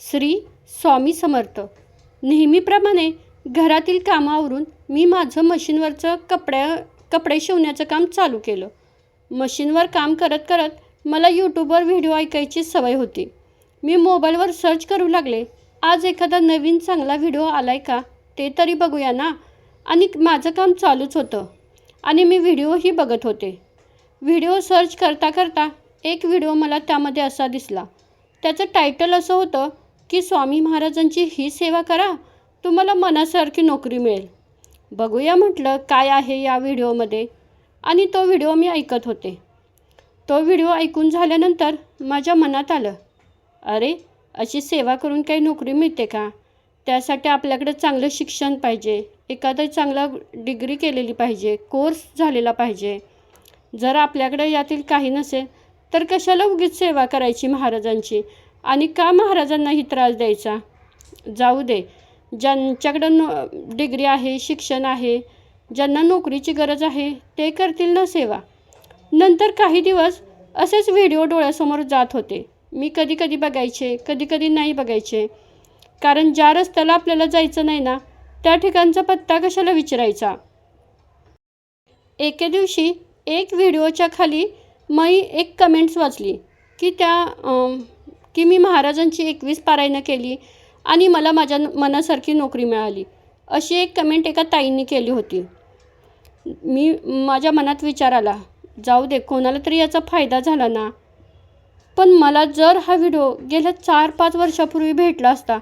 श्री स्वामी समर्थ. नेहमीप्रमाणे घरातील कामावरून मी माझं मशीनवरचं कपड्या कपडे शिवण्याचं काम चालू केलं. मशीनवर काम करत करत मला यूट्यूबवर व्हिडिओ ऐकायची सवय होती. मी मोबाईलवर सर्च करू लागले आज एखादा नवीन चांगला व्हिडिओ आला आहे का? ते तरी बघूया ना? आणि माझं काम चालूच होतं. आणि मी व्हिडिओही बघत होते. व्हिडिओ सर्च करता करता एक व्हिडिओ मला त्यामध्ये असा दिसला. त्याचं टायटल असं होतं की स्वामी महाराजांची ही सेवा करा तुम्हाला मनासारखी नोकरी मिळेल. बघूया म्हटलं काय आहे या व्हिडिओमध्ये. आणि तो व्हिडिओ मी ऐकत होते. तो व्हिडिओ ऐकून झाल्यानंतर माझ्या मनात आलं अरे अशी सेवा करून काही नोकरी मिळते का? त्यासाठी आपल्याकडे चांगलं शिक्षण पाहिजे एखादं चांगला डिग्री केलेली पाहिजे कोर्स झालेला पाहिजे. जर आपल्याकडे यातील काही नसेल तर कशाला उगीच सेवा करायची महाराजांची? आणि का महाराजांनाही त्रास द्यायचा? जाऊ दे. ज्यांच्याकडं नो डिग्री आहे शिक्षण आहे ज्यांना नोकरीची गरज आहे ते करतील ना सेवा? नंतर काही दिवस असेच व्हिडिओ डोळ्यासमोर जात होते. मी कधी कधी बघायचे कधी कधी नाही बघायचे. कारण ज्या रस्त्याला आपल्याला जायचं नाही ना त्या ठिकाणचा पत्ता कशाला विचारायचा? एके दिवशी एक व्हिडिओच्या खाली मी एक कमेंट्स वाचली की त्या की मी महाराजांची एकवीस पारायणं केली आणि मला माझ्या न- मनासारखी नोकरी मिळाली. अशी एक कमेंट एका ताईंनी केली होती. मी माझ्या मनात विचार आला जाऊ दे कोणाला तरी याचा फायदा झाला ना? पण मला जर हा व्हिडिओ गेल्या चार पाच वर्षापूर्वी भेटला असता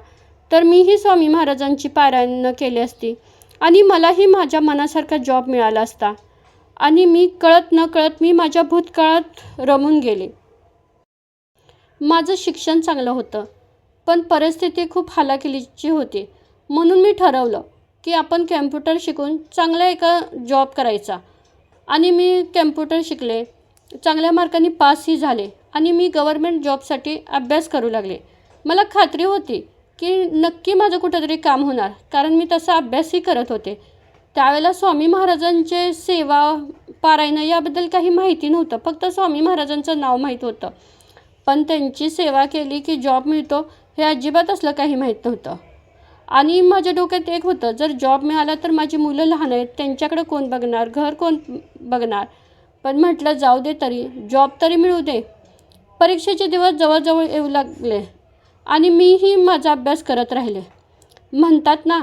तर मीही स्वामी महाराजांची पारायणं केली असती आणि मलाही माझ्या मनासारखा जॉब मिळाला असता. आणि मी कळत न कळत मी माझ्या भूतकाळात रमून गेले. माझं शिक्षण चांगलं होतं पण परिस्थिती खूप हालाकिलीची होती. म्हणून मी ठरवलं की आपण कॅम्प्युटर शिकून चांगला एका जॉब करायचा. आणि मी कॅम्प्युटर शिकले. चांगल्या मार्कांनी पासही झाले आणि मी गव्हर्मेंट जॉबसाठी अभ्यास करू लागले. मला खात्री होती की नक्की माझं कुठंतरी काम होणार कारण मी तसा अभ्यासही करत होते. त्यावेळेला स्वामी महाराजांचे सेवा पारायणं याबद्दल काही माहिती नव्हतं फक्त स्वामी महाराजांचं नाव माहीत होतं. पण त्यांची सेवा केली की जॉब मिळतो हे अजिबात असलं काही माहीत नव्हतं. आणि माझ्या डोक्यात एक होतं जर जॉब मिळाला तर माझी मुलं लहान आहेत त्यांच्याकडे कोण बघणार घर कोण बघणार? पण म्हटलं जाऊ दे तरी जॉब तरी मिळू दे. परीक्षेचे दिवस जवळजवळ येऊ लागले आणि मीही माझा अभ्यास करत राहिले. म्हणतात ना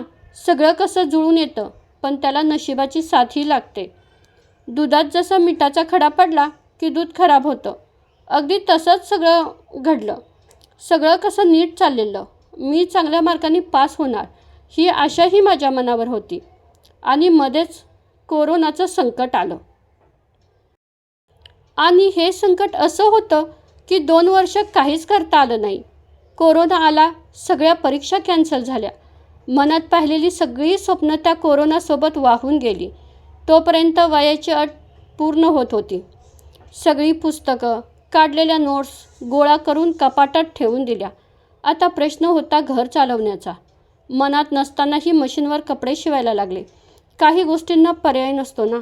सगळं कसं जुळून येतं पण त्याला नशिबाची साथही लागते. दुधात जसा मिठाचा खडा पडला की दूध खराब होतं. अगदी तसंच सगळं घडलं. सगळं कसं नीट चाललेलं मी चांगल्या मार्कांनी पास होणार ही आशाही माझ्या मनावर होती. आणि मध्येच कोरोनाचं संकट आलं. आणि हे संकट असं होतं की दोन वर्ष काहीच करता आलं नाही. कोरोना आला सगळ्या परीक्षा कॅन्सल झाल्या. मनात पाहिलेली सगळी स्वप्न त्या कोरोनासोबत वाहून गेली. तोपर्यंत वयाची अट पूर्ण होत होती. सगळी पुस्तकं काढलेल्या नोट्स गोळा करून कपाटात ठेवून दिल्या. आता प्रश्न होता घर चालवण्याचा. मनात नसतानाही मशीनवर कपडे शिवायला लागले. काही गोष्टींना पर्याय नसतो ना.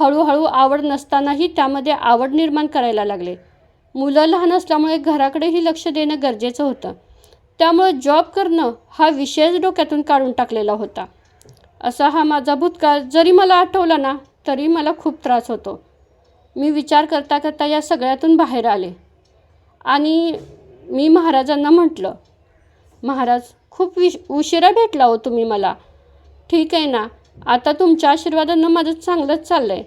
हळूहळू आवड नसतानाही त्यामध्ये आवड निर्माण करायला लागले. मुलं लहान असल्यामुळे घराकडेही लक्ष देणं गरजेचं होतं. त्यामुळे जॉब करणं हा विषयच डोक्यातून काढून टाकलेला होता. असा हा माझा भूतकाळ जरी मला आठवला ना तरी मला खूप त्रास होतो. मी विचार करता करता या सगळ्यातून बाहेर आले. आणि मी महाराजांना म्हटलं महाराज खूप विश उशिरा भेटला हो तुम्ही मला. ठीक आहे ना आता तुमच्या आशीर्वादानं माझं चांगलंच चाललं आहे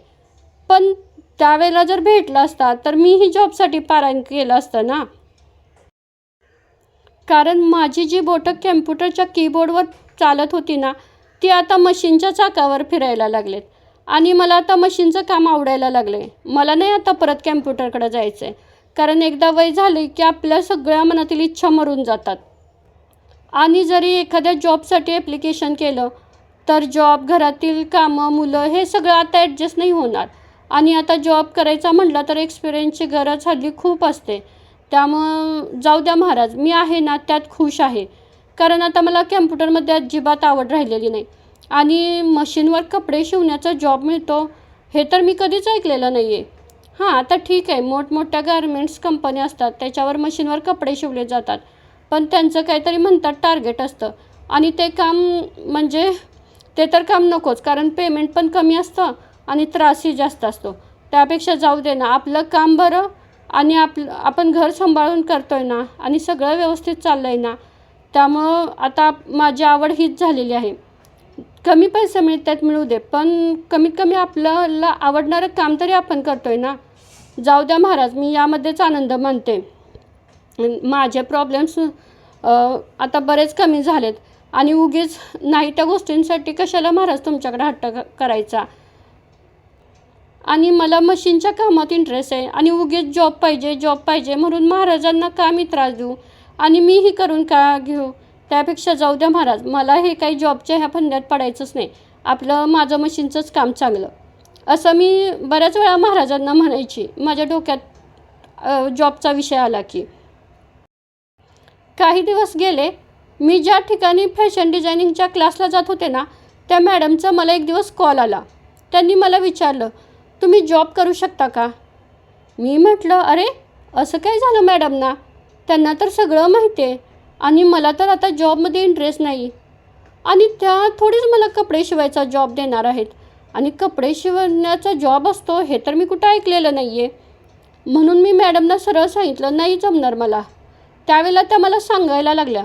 पण त्यावेळेला जर भेटला असता तर मीही जॉबसाठी पारायण केलं असतं ना? कारण माझी जी बोटं कॅम्प्युटरच्या कीबोर्डवर चालत होती ना ती आता मशीनच्या चाकावर फिरायला लागलेत. आणि मला आता मशीनचं काम आवडायला लागलं आहे मला नाही आता परत कॅम्प्युटरकडे जायचं आहे कारण एकदा वय झाले की आपल्या सगळ्या मनातील इच्छा मरून जातात. आणि जरी एखाद्या जॉबसाठी ॲप्लिकेशन केलं तर जॉब घरातील कामं मुलं हे सगळं आता ॲडजस्ट नाही होणार. आणि आता जॉब करायचा म्हटलं तर एक्सपिरियन्सची गरज हल्ली खूप असते. त्यामुळं जाऊ द्या महाराज मी आहे ना त्यात खुश आहे. कारण आता मला कॅम्प्युटरमध्ये अजिबात आवड राहिलेली नाही. आणि मशीनवर कपडे शिवण्याचा जॉब मिळतो हे तर मी कधीच ऐकलेलं नाही आहे हां आता ठीक आहे. मोठमोठ्या गारमेंट्स कंपन्या असतात त्याच्यावर मशीनवर कपडे शिवले जातात. पण त्यांचं काहीतरी म्हणतात टार्गेट असतं. आणि ते काम म्हणजे ते तर काम नकोच कारण पेमेंट पण कमी असतं आणि त्रासही जास्त असतो. त्यापेक्षा जाऊ दे ना आपलं काम बरं आणि आप आपण घर सांभाळून करतो आहे ना आणि सगळं व्यवस्थित चाललं आहे ना त्यामुळं आता माझी आवड हीच झालेली आहे. कमी पैसे मिळतात मिळू दे. पण कमीत कमी आपल्याला आवडणारं काम तरी आपण करतो आहे ना. जाऊ द्या महाराज मी यामध्येच आनंद मानते. माझे प्रॉब्लेम्स आता बरेच कमी झालेत. आणि उगीच नाही त्या गोष्टींसाठी कशाला महाराज तुमच्याकडे हट्ट करायचा? आणि मला मशीनच्या कामात इंटरेस्ट आहे. आणि उगीच जॉब पाहिजे जॉब पाहिजे म्हणून महाराजांना का मी त्रास देऊ? आणि मीही करून का घेऊ? त्यापेक्षा जाऊ द्या महाराज मला हे काही जॉबच्या ह्या फंद्यात पडायचंच नाही. आपलं माझं मशीनचंच काम चांगलं. असं मी बऱ्याच वेळा महाराजांना म्हणायची माझ्या डोक्यात जॉबचा विषय आला की. काही दिवस गेले मी ज्या ठिकाणी फॅशन डिझायनिंगच्या क्लासला जात होते ना त्या मॅडमचा मला एक दिवस कॉल आला. त्यांनी मला विचारलं तुम्ही जॉब करू शकता का? मी म्हटलं अरे असं काय झालं मॅडमना? त्यांना तर सगळं माहिती आहे. आणि मला तर आता जॉबमध्ये इंटरेस्ट नाही. आणि त्या थोडीच मला कपडे शिवायचा जॉब देणार आहेत. आणि कपडे शिवण्याचा जॉब असतो हे तर मी कुठं ऐकलेलं नाही आहे म्हणून मी मॅडमना सरळ सांगितलं नाही जमणार मला. त्यावेळेला त्या मला सांगायला लागल्या.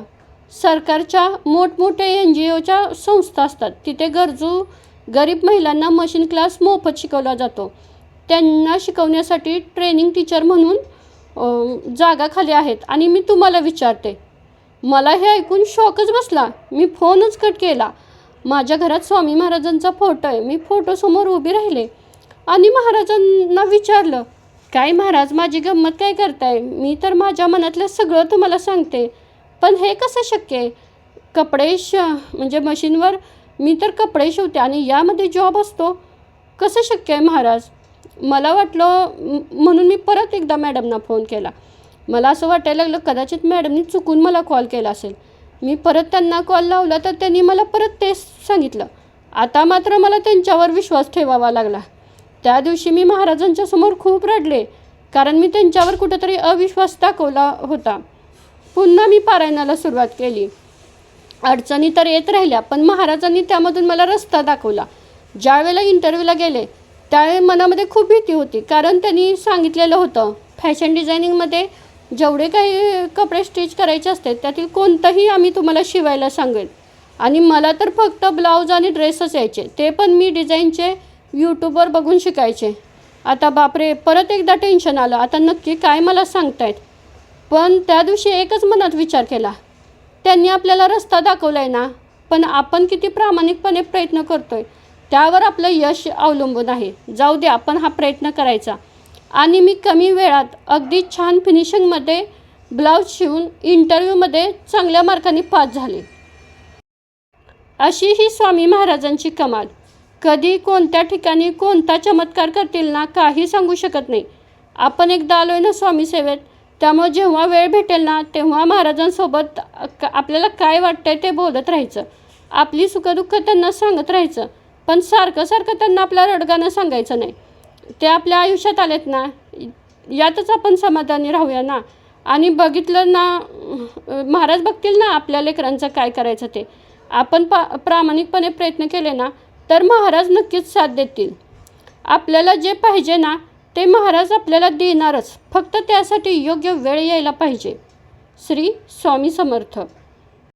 सरकारच्या मोठमोठ्या एन जी ओच्या संस्था असतात. तिथे गरजू गरीब महिलांना मशीन क्लास मोफत शिकवला जातो. त्यांना शिकवण्यासाठी ट्रेनिंग टीचर म्हणून जागा खाली आहेत. आणि मी तुम्हाला विचारते मला हे ऐकून शॉकच बसला. मी फोनच कट केला. माझ्या घरात स्वामी महाराजांचा फोटो आहे. मी फोटोसमोर उभी राहिले. आणि महाराजांना विचारलं काय महाराज माझी गंमत काय करताय? मी तर माझ्या मनातलं सगळं तुम्हाला सांगते. पण हे कसं शक्य आहे? कपडे श म्हणजे मशीनवर मी तर कपडे शिवते आणि यामध्ये जॉब असतो. कसं शक्य आहे महाराज? मला वाटलं म्हणून मी परत एकदा मॅडमना फोन केला. मला असं वाटायला लागलं कदाचित मॅडमनी चुकून मला कॉल केला असेल. मी परत त्यांना कॉल लावला तर त्यांनी मला परत तेच सांगितलं. आता मात्र मला त्यांच्यावर विश्वास ठेवावा लागला. त्या दिवशी मी महाराजांच्या समोर खूप रडले कारण मी त्यांच्यावर कुठंतरी अविश्वास दाखवला होता. पुन्हा मी पारायणाला सुरुवात केली. अडचणी तर येत राहिल्या पण महाराजांनी त्यामधून मला रस्ता दाखवला. ज्यावेळेला इंटरव्ह्यूला गेले त्यावेळी मनामध्ये खूप भीती होती कारण त्यांनी सांगितलेलं होतं फॅशन डिझायनिंगमध्ये जेवढे काही कपडे स्टिच करायचे असते त्यातील कोणतंही आम्ही तुम्हाला शिवायला सांगेल आणि मला तर फक्त ब्लाऊज आणि ड्रेसच यायचे. ते पण मी डिझाईनचे यूट्यूबवर बघून शिकायचे. आता बापरे परत एकदा टेन्शन आलं. आता नक्की काय मला सांगतायत? पण त्या दिवशी एकच मनात विचार केला. त्यांनी आपल्याला रस्ता दाखवला आहे ना? पण आपण किती प्रामाणिकपणे प्रयत्न करतोय त्यावर आपलं यश अवलंबून आहे. जाऊ दे आपण हा प्रयत्न करायचा. आणि मी कमी वेळात अगदी छान फिनिशिंगमध्ये ब्लाऊज शिवून इंटरव्ह्यूमध्ये चांगल्या मार्कांनी पास झाले. अशी ही स्वामी महाराजांची कमाल. कधी कोणत्या ठिकाणी कोणता चमत्कार करतील ना काही सांगू शकत नाही. आपण एकदा आलो आहे ना स्वामी सेवेत. त्यामुळे जेव्हा वेळ भेटेल ना तेव्हा महाराजांसोबत आपल्याला काय वाटतंय ते बोलत राहायचं. आपली सुखदुःख त्यांना सांगत राहायचं. पण सारखं सारखं त्यांना आपल्या रडगाणं सांगायचं नाही. ते आपल्या आयुष्यात आलेत ना यातच आपण समाधानी राहूया ना. आणि बघितलं ना महाराज बघतील ना आपल्या लेकरांचं काय करायचं ते. आपण पा प्रामाणिकपणे प्रयत्न केले ना तर महाराज नक्कीच साथ देतील. आपल्याला जे पाहिजे ना ते महाराज आपल्याला देणारच. फक्त त्यासाठी योग्य वेळ यायला पाहिजे. श्री स्वामी समर्थ.